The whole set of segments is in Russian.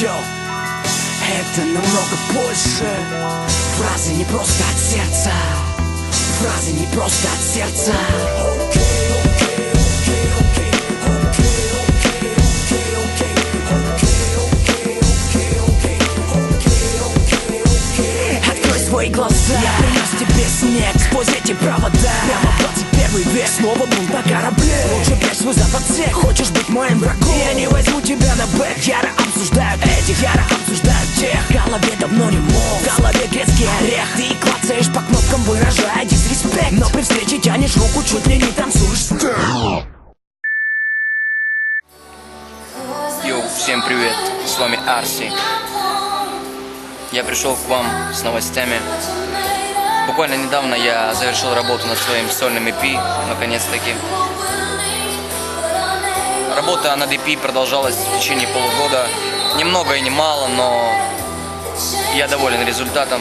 Йо, это намного больше. Фразы не просто от сердца. Фразы не просто от сердца. Открой свои глаза. Я принес тебе снег. Сквозь эти провода. Прямо в 21 век Снова был на корабле. Лучше прячь свой запад всех. Хочешь быть моим врагом? Я не возьму тебя на бэк. Обсуждают этих Яро обсуждают тех В голове давно не мог В голове грецкий орех Ты клацаешь по кнопкам, выражая дисреспект Но при встрече тянешь руку, чуть ли не танцуешь. Йоу, всем привет, с вами Арси. Я пришел к вам с новостями. Буквально недавно я завершил работу над своим сольным EP, наконец-таки. Работа над EP продолжалась в течение полугода. Ни много и ни мало, но я доволен результатом.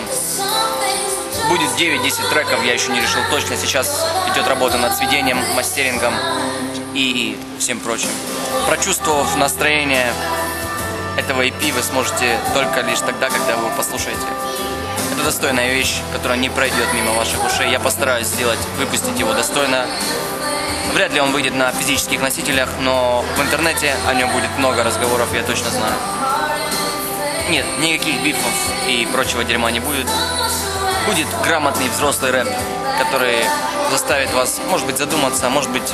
Будет 9-10 треков, я еще не решил точно. Сейчас идет работа над сведением, мастерингом и всем прочим. Прочувствовав настроение этого EP, вы сможете только лишь тогда, когда вы его послушаете. Это достойная вещь, которая не пройдет мимо ваших ушей. Я постараюсь сделать, выпустить его достойно. Вряд ли он выйдет на физических носителях, но в интернете о нем будет много разговоров, я точно знаю. Нет, никаких бифов и прочего дерьма не будет. Будет грамотный взрослый рэп, который заставит вас, может быть, задуматься, может быть,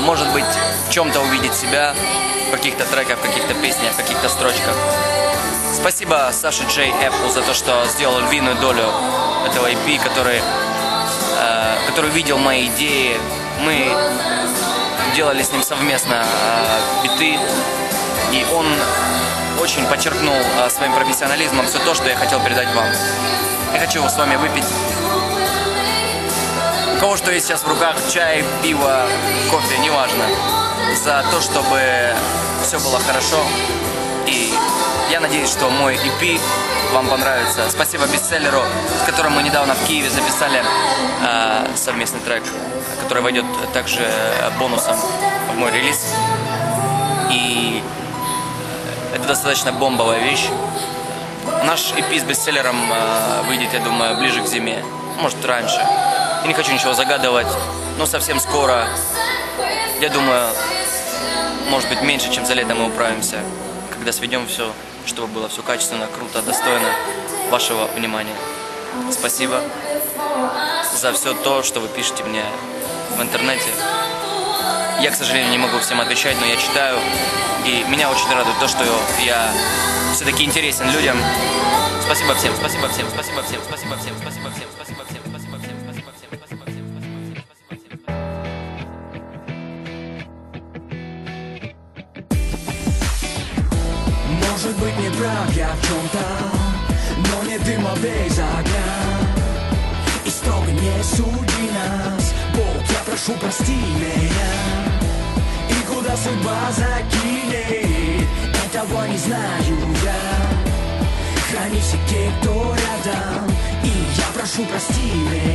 может быть, в чем-то увидеть себя, в каких-то треках, в каких-то песнях, в каких-то строчках. Спасибо Саше Джей Apple за то, что сделал львиную долю этого EP, который, э, который видел мои идеи. Мы делали с ним совместно э, биты, и он очень подчеркнул э, своим профессионализмом все то, что я хотел передать вам. Я хочу с вами выпить у кого что есть сейчас в руках, чай, пиво, кофе, неважно. За то, чтобы все было хорошо. И я надеюсь, что мой EP вам понравится. Спасибо бестселлеру, с которым мы недавно в Киеве записали э, совместный трек, который войдет также бонусом в мой релиз. И это достаточно бомбовая вещь. Наш EP с бестселлером э, выйдет, я думаю, ближе к зиме. Может, раньше. Я не хочу ничего загадывать, но совсем скоро, я думаю, может быть, меньше, чем за лето мы управимся, когда сведем все, чтобы было все качественно, круто, достойно вашего внимания. Спасибо за все то, что вы пишете мне в интернете. Я, к сожалению, не могу всем отвечать, но я читаю, и меня очень радует то, что я все-таки интересен людям. Спасибо всем, спасибо всем, спасибо всем, спасибо всем, спасибо всем, спасибо всем, Может быть не прав я в чем-то Но не дыма без огня. И строго не суди нас. Бог, я прошу, прости меня. И куда судьба закинет? Этого не знаю я. Храни все те, кто рядом. И я прошу, прости меня